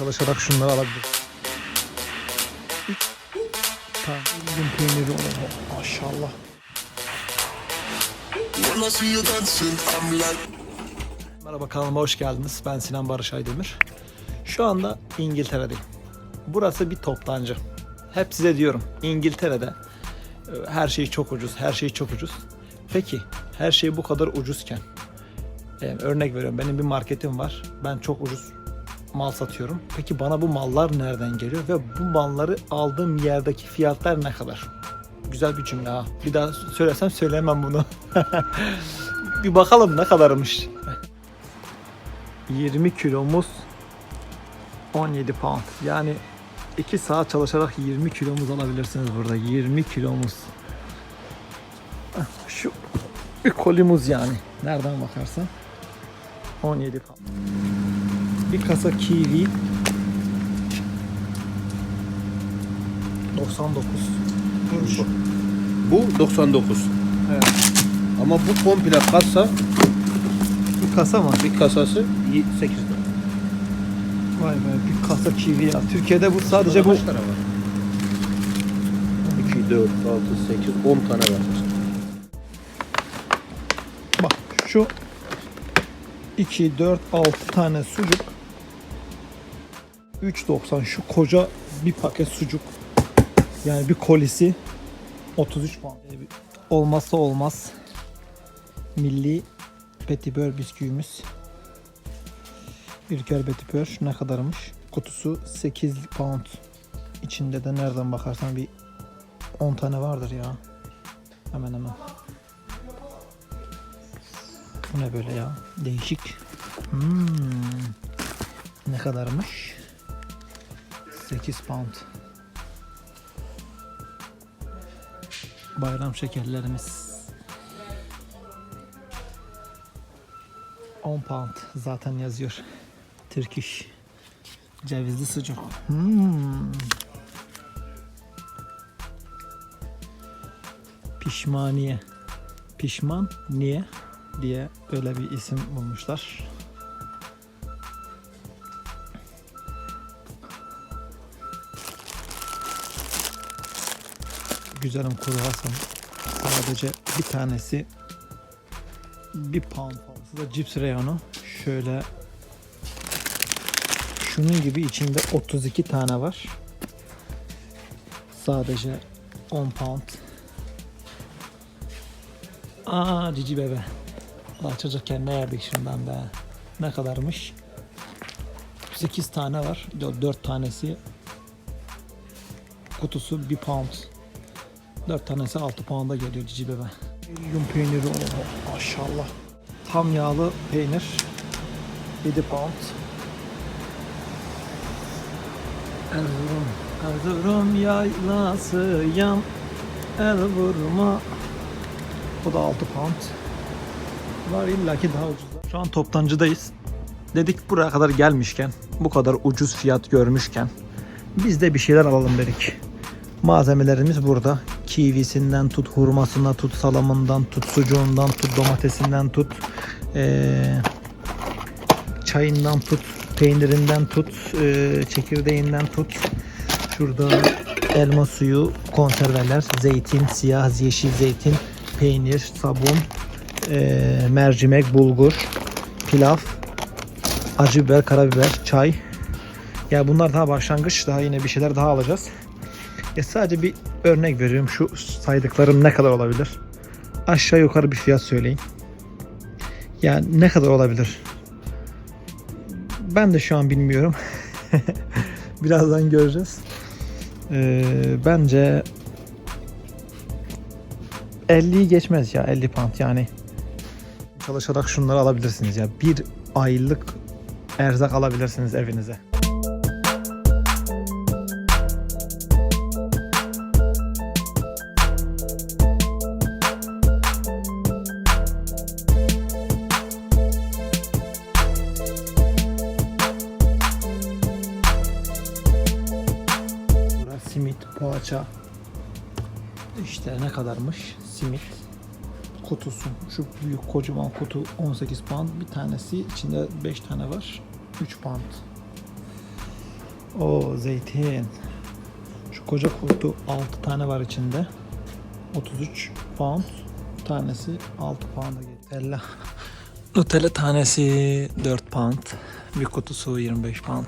Çalışarak şunları alabilir. Tamam. Peyniri olur. Maşallah. Merhaba kanalıma hoş geldiniz. Ben Sinan Barış Aydemir. Şu anda İngiltere'deyim. Burası bir toptancı. Hep size diyorum İngiltere'de e, her şey çok ucuz, her şey çok ucuz. Peki her şey bu kadar ucuzken yani örnek veriyorum benim bir marketim var. Ben çok ucuz mal satıyorum. Peki bana bu mallar nereden geliyor ve bu malları aldığım yerdeki fiyatlar ne kadar? Güzel bir cümle ha. Bir daha söylesem söylemem bunu. bir bakalım ne kadarmış. 20 kilomuz 17 pound. Yani 2 saat çalışarak 20 kilomuz alabilirsiniz burada. 20 kilomuz. Şu bir kolimiz yani. Nereden bakarsan. 17 pound. Bir kasa kiwi 99 kuruş. Bu 99. Evet. Ama bu komple kasa Bir kasa mı? bir kasası 8 lira. Vay be bir kasa kiwi ya. Türkiye'de bu sadece bu Kaç tane var? 2, 4, 6, 8, 10 tane var. Bak şu 2, 4, 6 tane sucuk 3.90 şu koca bir paket sucuk yani bir kolisi 33 pound. Yani bir- Olmazsa olmaz milli petibör bisküvimiz. Ülker petibör ne kadarmış? Kutusu 8 pound. İçinde de nereden bakarsan bir 10 tane vardır ya. Hemen hemen. Bu ne böyle ya? Değişik. Hmm. Ne kadarmış? 8 pound. Bayram şekerlerimiz. 10 pound zaten yazıyor. Turkish. Cevizli sucuk. Hmm. Pişmaniye. Pişman niye diye öyle bir isim bulmuşlar. Güzelim kuru Hasan. Sadece bir tanesi bir pound fazlası da cips reyonu. Şöyle şunun gibi içinde 32 tane var. Sadece 10 pound. Aa cici bebe. Allah çocukken ne yerdik şundan be. Ne kadarmış? 8 tane var. 4 tanesi kutusu 1 pound. 4 tanesi 6 pound'a geliyor cici bebe. Yum peyniri oh, maşallah. Tam yağlı peynir 7 pound. Erzurum, Erzurum yaylası yan el vurma. Bu da 6 pound. Var illaki daha ucuz. Şu an toptancıdayız. Dedik buraya kadar gelmişken, bu kadar ucuz fiyat görmüşken biz de bir şeyler alalım dedik. Malzemelerimiz burada. Kivisinden tut, hurmasından tut, salamından tut, sucuğundan tut, domatesinden tut, eee, çayından tut, peynirinden tut, eee, çekirdeğinden tut. Şurada elma suyu, konserveler, zeytin, siyah, yeşil zeytin, peynir, sabun, eee, mercimek, bulgur, pilav, acı biber, karabiber, çay. Ya bunlar daha başlangıç. Daha yine bir şeyler daha alacağız. Ya sadece bir örnek veriyorum. Şu saydıklarım ne kadar olabilir? Aşağı yukarı bir fiyat söyleyin. Yani ne kadar olabilir? Ben de şu an bilmiyorum. Birazdan göreceğiz. Ee, bence 50'yi geçmez ya 50 pound yani. Çalışarak şunları alabilirsiniz ya. Bir aylık erzak alabilirsiniz evinize. Poğaça. İşte ne kadarmış simit kutusu. Şu büyük kocaman kutu 18 pound. Bir tanesi içinde 5 tane var. 3 pound. O zeytin. Şu koca kutu 6 tane var içinde. 33 pound. Tanesi 6 pound'a geliyor. Nutella. Nutella tanesi 4 pound. Bir kutusu 25 pound.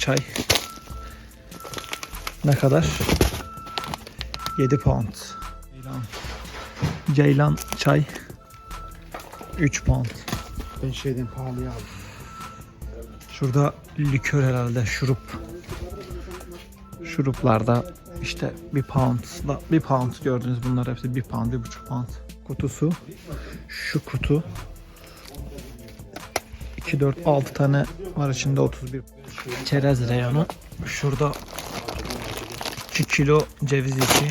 Çay. Ne kadar? 7 pound. Ceylan. Ceylan çay. 3 pound. Ben şeyden pahalıya aldım. Şurada likör herhalde şurup. Şuruplarda işte bir pound, bir pound gördünüz bunlar hepsi bir pound, bir buçuk pound. Kutusu şu kutu 2, 4, 6 tane var içinde 31. Çerez reyonu. Şurada 2 kilo ceviz içi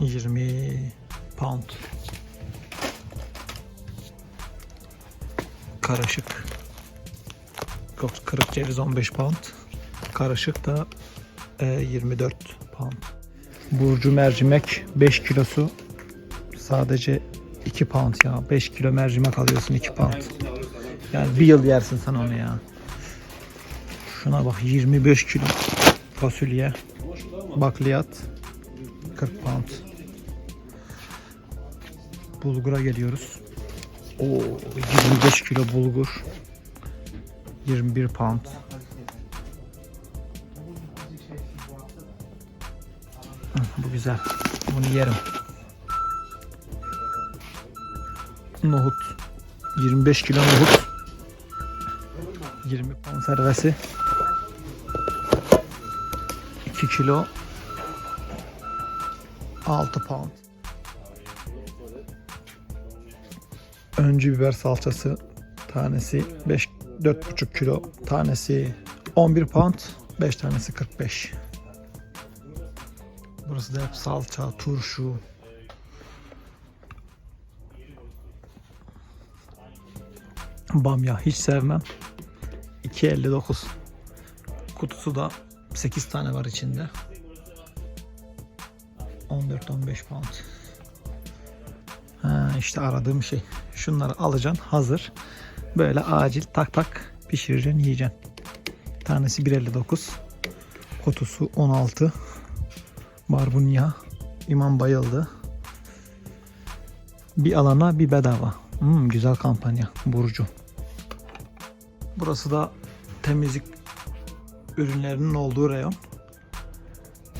20 pound. Karışık. Yok kırık ceviz 15 pound. Karışık da e, 24 pound. Burcu mercimek 5 kilosu sadece 2 pound ya. 5 kilo mercimek alıyorsun 2 pound. Yani bir yıl yersin sen onu ya. Şuna bak 25 kilo fasulye, bakliyat 40 pound. Bulgura geliyoruz. Oo 25 kilo bulgur 21 pound. Bu güzel. Bunu yerim. Nohut. 25 kilo nohut. 20 konservesi. 2 kilo 6 pound. Öncü biber salçası tanesi 5 4,5 kilo tanesi 11 pound 5 tanesi 45 Burası da hep salça, turşu. Bamya hiç sevmem. 2.59 Kutusu da 8 tane var içinde 14-15 pound Ha, işte aradığım şey. Şunları alacaksın hazır. Böyle acil tak tak pişireceksin yiyeceksin. Tanesi 1.59. Kutusu 16. Barbunya. İmam bayıldı. Bir alana bir bedava. Hmm, güzel kampanya. Burcu. Burası da temizlik ürünlerinin olduğu reyon.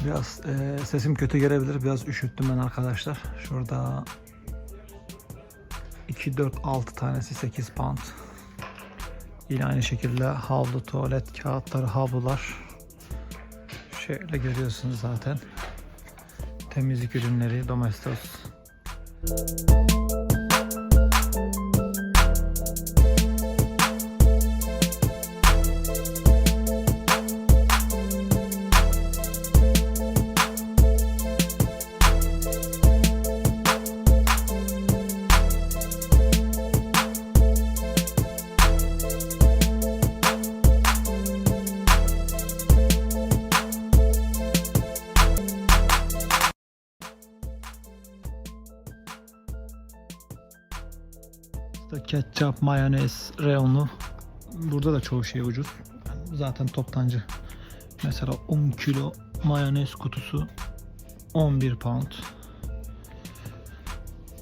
Biraz e, sesim kötü gelebilir. Biraz üşüttüm ben arkadaşlar. Şurada 2, 4, 6 tanesi 8 pound. Yine aynı şekilde havlu, tuvalet kağıtları, havlular. Şöyle görüyorsunuz zaten. Temizlik ürünleri, domestos. İşte ketçap, mayonez, reyonu. Burada da çoğu şey ucuz. Yani zaten toptancı. Mesela 10 kilo mayonez kutusu 11 pound.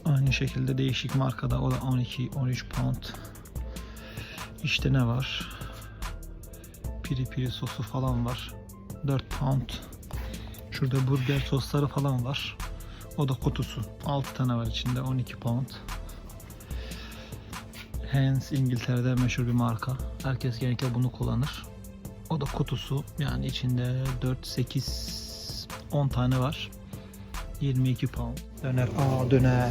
Aynı şekilde değişik markada o da 12-13 pound. İşte ne var? Piri piri sosu falan var. 4 pound. Şurada burger sosları falan var. O da kutusu. 6 tane var içinde 12 pound. Heinz İngiltere'de meşhur bir marka. Herkes genellikle bunu kullanır. O da kutusu yani içinde 4, 8, 10 tane var. 22 pound. Döner. Aa döner.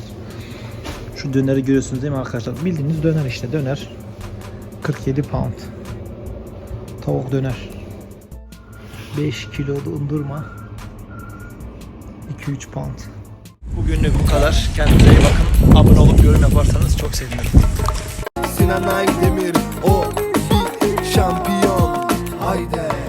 Şu döneri görüyorsunuz değil mi arkadaşlar? Bildiğiniz döner işte döner. 47 pound. Tavuk döner. 5 kilo dondurma. 2-3 pound. Bugünlük bu kadar. Kendinize iyi bakın. Abone olup yorum yaparsanız çok sevinirim. Aydemir o bir şampiyon. Haydi